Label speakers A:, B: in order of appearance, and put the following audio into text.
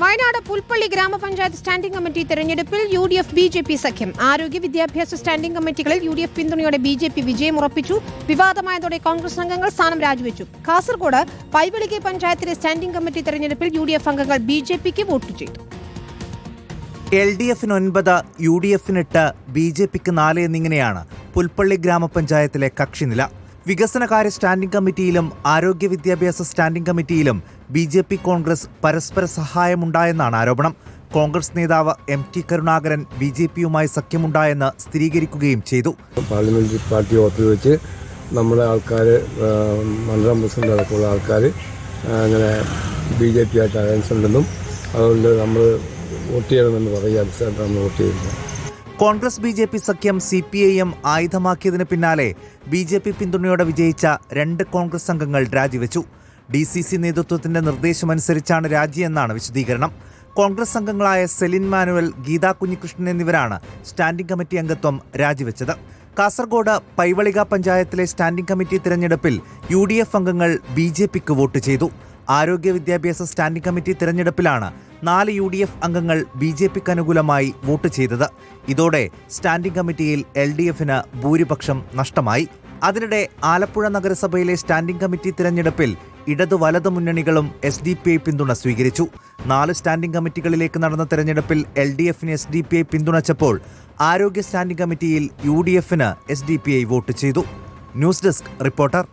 A: വയനാട് പുൽപ്പള്ളി ഗ്രാമപഞ്ചായത്ത് standing committee തെരഞ്ഞെടുപ്പിൽ U D F B J P സഖ്യം. ആരോഗ്യ വിദ്യാഭ്യാസ സ്റ്റാൻഡിംഗ് കമ്മിറ്റികളിൽ യു ഡി എഫ് പിന്തുണയോടെ ബി ജെ പി വിജയം ഉറപ്പിച്ചു. വിവാദമായതോടെ കോൺഗ്രസ് അംഗങ്ങൾ സ്ഥാനം രാജിവെച്ചു. കാസർഗോഡ് പൈവളികെ പഞ്ചായത്തിലെ സ്റ്റാൻഡിംഗ് കമ്മിറ്റി തെരഞ്ഞെടുപ്പിൽ യു ഡി എഫ് അംഗങ്ങൾ ബി ജെ പിക്ക് വോട്ട് ചെയ്തു.
B: എൽ ഡി എഫിന് ഒൻപത് യു ഡി എഫിന് എട്ട് ബി ജെ പിക്ക് നാല് എന്നിങ്ങനെയാണ് പുൽപ്പള്ളി ഗ്രാമപഞ്ചായത്തിലെ കക്ഷിനില. വികസനകാര്യ സ്റ്റാൻഡിംഗ് കമ്മിറ്റിയിലും ആരോഗ്യ വിദ്യാഭ്യാസ സ്റ്റാൻഡിംഗ് കമ്മിറ്റിയിലും ബി ജെ പി കോൺഗ്രസ് പരസ്പര സഹായമുണ്ടായെന്നാണ് ആരോപണം. കോൺഗ്രസ് നേതാവ് M T Karunakaran B J പിയുമായി സഖ്യമുണ്ടായെന്ന് സ്ഥിരീകരിക്കുകയും ചെയ്തു.
C: പാർലമെന്ററി പാർട്ടി ഓഫീസ് വെച്ച് നമ്മുടെ ആൾക്കാർ മണ്ഡലം പ്രസിഡന്റ് അടക്കമുള്ള ആൾക്കാർ അങ്ങനെ ബി ജെ പി ആയിട്ട് അലയൻസ് ഉണ്ടെന്നും അതുകൊണ്ട് നമ്മൾ വോട്ട് ചെയ്യണമെന്ന് പറയുക അടിസ്ഥാനത്തിൽ നമ്മൾ വോട്ട് ചെയ്യുന്നത്
B: കോൺഗ്രസ് ബി ജെ പി സഖ്യം സി പി ഐ എം ആയുധമാക്കിയതിന് പിന്നാലെ ബി ജെ പി പിന്തുണയോടെ വിജയിച്ച രണ്ട് കോൺഗ്രസ് അംഗങ്ങൾ രാജിവെച്ചു. ഡി സി സി നേതൃത്വത്തിന്റെ നിർദ്ദേശമനുസരിച്ചാണ് രാജിയെന്നാണ് വിശദീകരണം. കോൺഗ്രസ് അംഗങ്ങളായ സെലിൻ മാനുവൽ ഗീതാ കുഞ്ഞികൃഷ്ണൻ എന്നിവരാണ് സ്റ്റാൻഡിംഗ് കമ്മിറ്റി അംഗത്വം രാജിവെച്ചത്. കാസർഗോഡ് പൈവളിക പഞ്ചായത്തിലെ സ്റ്റാൻഡിംഗ് കമ്മിറ്റി തിരഞ്ഞെടുപ്പിൽ യു ഡി എഫ് അംഗങ്ങൾ ബി ജെ പിക്ക് വോട്ട് ചെയ്തു. ആരോഗ്യ വിദ്യാഭ്യാസ സ്റ്റാൻഡിംഗ് കമ്മിറ്റി തിരഞ്ഞെടുപ്പിലാണ് നാല് യു ഡി എഫ് അംഗങ്ങൾ ബി ജെ പിക്ക് അനുകൂലമായി വോട്ട് ചെയ്തത്. ഇതോടെ സ്റ്റാൻഡിംഗ് കമ്മിറ്റിയിൽ എൽ ഡി എഫിന് ഭൂരിപക്ഷം നഷ്ടമായി. അതിനിടെ ആലപ്പുഴ നഗരസഭയിലെ സ്റ്റാൻഡിംഗ് കമ്മിറ്റി തിരഞ്ഞെടുപ്പിൽ ഇടതു വലത് മുന്നണികളും എസ് ഡി പി ഐ പിന്തുണ സ്വീകരിച്ചു. നാല് സ്റ്റാൻഡിംഗ് കമ്മിറ്റികളിലേക്ക് നടന്ന തെരഞ്ഞെടുപ്പിൽ എൽ ഡി എഫിന് എസ് ഡി പി ഐ പിന്തുണച്ചപ്പോൾ ആരോഗ്യ സ്റ്റാൻഡിംഗ് കമ്മിറ്റിയിൽ യു ഡി എഫിന് S D P I vote ചെയ്തു. News desk reporter